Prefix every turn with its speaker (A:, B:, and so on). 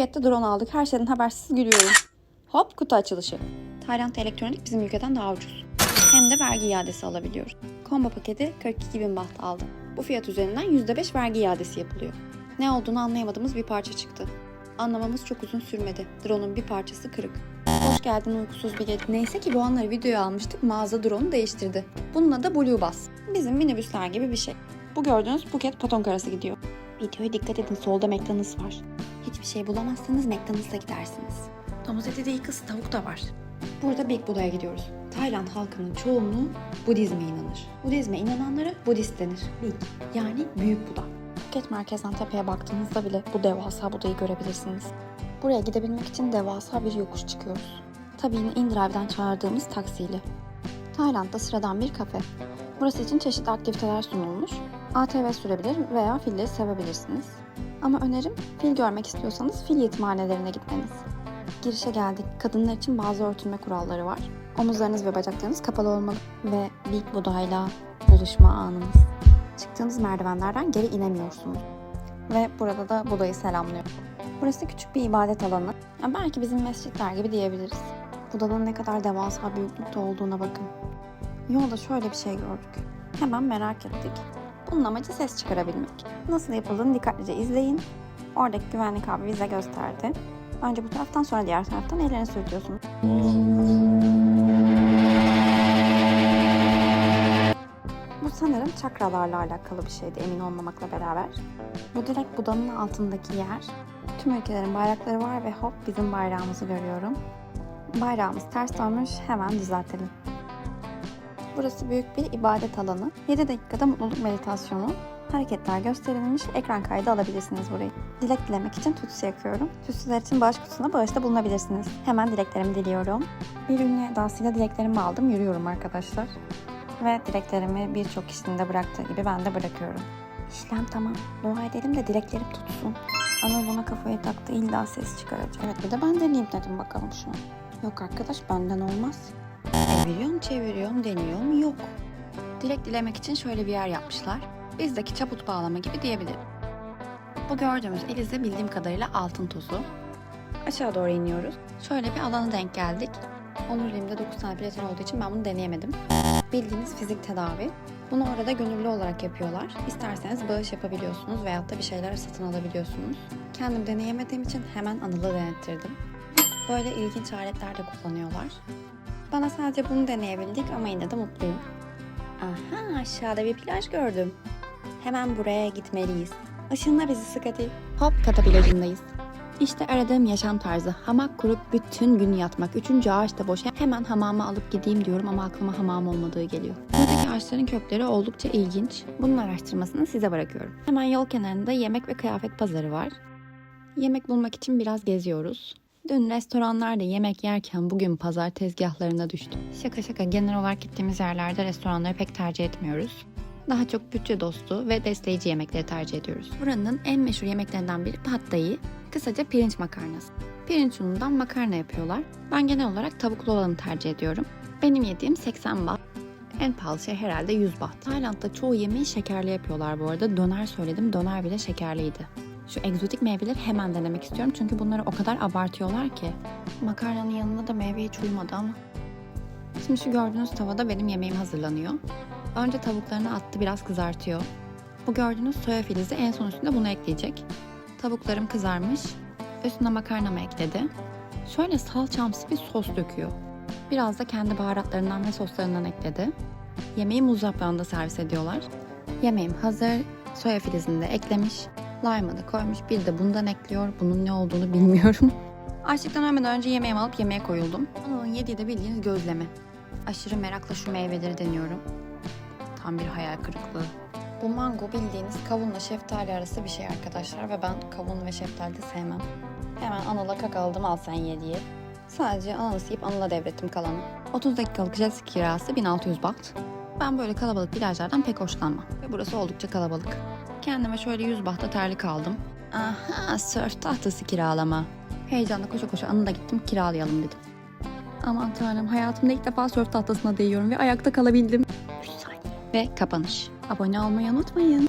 A: Phuket'te drone aldık. Her şeyden habersiz gülüyorum. Hop kutu açılışı. Tayland Elektronik bizim ülkeden daha ucuz. Hem de vergi iadesi alabiliyoruz. Combo paketi 42 bin baht aldı. Bu fiyat üzerinden %5 vergi iadesi yapılıyor. Ne olduğunu anlayamadığımız bir parça çıktı. Anlamamız çok uzun sürmedi. Drone'un bir parçası kırık. Hoş geldin uykusuz bir gece. Neyse ki bu anları videoya almıştık. Mağaza drone'u değiştirdi. Bunun adı Blue Bus. Bizim minibüsler gibi bir şey. Bu gördüğünüz Phuket Patong arası gidiyor. Videoya dikkat edin. Solda McDonald's var. Hiçbir şey bulamazsanız McDonald's'a gidersiniz. Domuz eti değil kız tavuk da var. Burada Big Buda'ya gidiyoruz. Tayland halkının çoğunluğu Budizme inanır. Budizme inananlara Budist denir. Big yani Büyük Buda. Phuket merkezden tepeye baktığınızda bile bu devasa Buda'yı görebilirsiniz. Buraya gidebilmek için devasa bir yokuş çıkıyoruz. Tabii yine InDrive'den çağırdığımız taksiyle. Tayland'da sıradan bir kafe. Burası için çeşitli aktiviteler sunulmuş. ATV sürebilir veya filleri sevebilirsiniz. Ama önerim fil görmek istiyorsanız fil yetimhanelerine gitmeniz. Girişe geldik. Kadınlar için bazı örtünme kuralları var. Omuzlarınız ve bacaklarınız kapalı olmalı. Ve Big Buda'yla buluşma anınız. Çıktığınız merdivenlerden geri inemiyorsunuz. Ve burada da Buda'yı selamlıyor. Burası küçük bir ibadet alanı. Ya belki bizim mescitler gibi diyebiliriz. Buda'nın ne kadar devasa büyüklükte olduğuna bakın. Yolda şöyle bir şey gördük. Hemen merak ettik. Bunun amacı ses çıkarabilmek. Nasıl yapıldığını dikkatlice izleyin. Oradaki güvenlik abi bize gösterdi. Önce bu taraftan sonra diğer taraftan ellerini sürtüyorsunuz. Bu sanırım çakralarla alakalı bir şeydi emin olmamakla beraber. Bu direkt Buda'nın altındaki yer. Tüm ülkelerin bayrakları var ve hop bizim bayrağımızı görüyorum. Bayrağımız ters dönmüş hemen düzeltelim. Burası büyük bir ibadet alanı. 7 dakikada mutluluk meditasyonu, hareketler gösterilmiş, ekran kaydı alabilirsiniz burayı. Dilek dilemek için tütsü yakıyorum. Tütsüler için bağış kutusuna bağışta bulunabilirsiniz. Hemen dileklerimi diliyorum. Bir ünlü edasıyla dileklerimi aldım, yürüyorum arkadaşlar. Ve dileklerimi birçok kişinin de bıraktığı gibi ben de bırakıyorum. İşlem tamam. Dua edelim de dileklerim tutsun. Anıl buna kafayı taktı illa ses çıkaracak. Evet bir de ben deneyeyim dedim bakalım şunu. Yok arkadaş benden olmaz. Çeviriyorum çeviriyorum deniyorum yok. Dilek dilemek için şöyle bir yer yapmışlar. Bizdeki çaput bağlama gibi diyebilirim. Bu gördüğümüz Elize bildiğim kadarıyla altın tozu. Aşağı doğru iniyoruz. Şöyle bir alana denk geldik. Onur elimde 9 tane platin olduğu için ben bunu deneyemedim. Bildiğiniz fizik tedavi. Bunu orada gönüllü olarak yapıyorlar. İsterseniz bağış yapabiliyorsunuz veyahut da bir şeyler satın alabiliyorsunuz. Kendim deneyemediğim için hemen Anıl'a denettirdim. Böyle ilginç aletler de kullanıyorlar. Bana sadece bunu deneyebildik ama yine de mutluyum. Aha aşağıda bir plaj gördüm. Hemen buraya gitmeliyiz. Işınla bizi hadi. Hop kata plajındayız. İşte aradığım yaşam tarzı. Hamak kurup bütün gün yatmak. Üçüncü ağaç da boş. Hemen hamama alıp gideyim diyorum ama aklıma hamam olmadığı geliyor. Buradaki ağaçların kökleri oldukça ilginç. Bunun araştırmasını size bırakıyorum. Hemen yol kenarında yemek ve kıyafet pazarı var. Yemek bulmak için biraz geziyoruz. Dün restoranlarda yemek yerken bugün pazar tezgahlarına düştüm. Şaka şaka genel olarak gittiğimiz yerlerde restoranları pek tercih etmiyoruz. Daha çok bütçe dostu ve destekleyici yemekleri tercih ediyoruz. Buranın en meşhur yemeklerinden biri thai, kısaca pirinç makarnası. Pirinç unundan makarna yapıyorlar. Ben genel olarak tavuklu olanı tercih ediyorum. Benim yediğim 80 baht. En pahalı şey herhalde 100 baht. Tayland'da çoğu yemeği şekerli yapıyorlar bu arada. Döner söyledim, döner bile şekerliydi. Şu egzotik meyveleri hemen denemek istiyorum çünkü bunları o kadar abartıyorlar ki. Makarnanın yanında da meyve hiç uyumadı ama. Şimdi şu gördüğünüz tavada benim yemeğim hazırlanıyor. Önce tavuklarını attı biraz kızartıyor. Bu gördüğünüz soya filizi en son üstünde bunu ekleyecek. Tavuklarım kızarmış. Üstüne makarnamı ekledi. Şöyle salçamsı bir sos döküyor. Biraz da kendi baharatlarından ve soslarından ekledi. Yemeği muz yaprağında servis ediyorlar. Yemeğim hazır. Soya filizini de eklemiş. Lime'ı da koymuş. Bir de bundan ekliyor. Bunun ne olduğunu bilmiyorum. Açlıktan ölmeden önce yemeğimi alıp yemeğe koyuldum. Onun yediği de bildiğiniz gözleme. Aşırı merakla şu meyveleri deniyorum. Tam bir hayal kırıklığı. Bu mango bildiğiniz kavunla şeftali arası bir şey arkadaşlar ve ben kavun ve şeftali de sevmem. Hemen Anıl'a kakaladım al sen ye diye. Sadece ananas yiyip Anıl'a devrettim kalanı. 30 dakikalık jet kirası 1600 baht. Ben böyle kalabalık plajlardan pek hoşlanmam. Ve burası oldukça kalabalık. Kendime şöyle 100 bahta terlik aldım. Aha sörf tahtası kiralama. Heyecanla koşa koşa Anıl'a gittim kiralayalım dedim. Aman tanrım hayatımda ilk defa sörf tahtasına değiyorum ve ayakta kalabildim. 3 saniye. Ve kapanış. Abone olmayı unutmayın.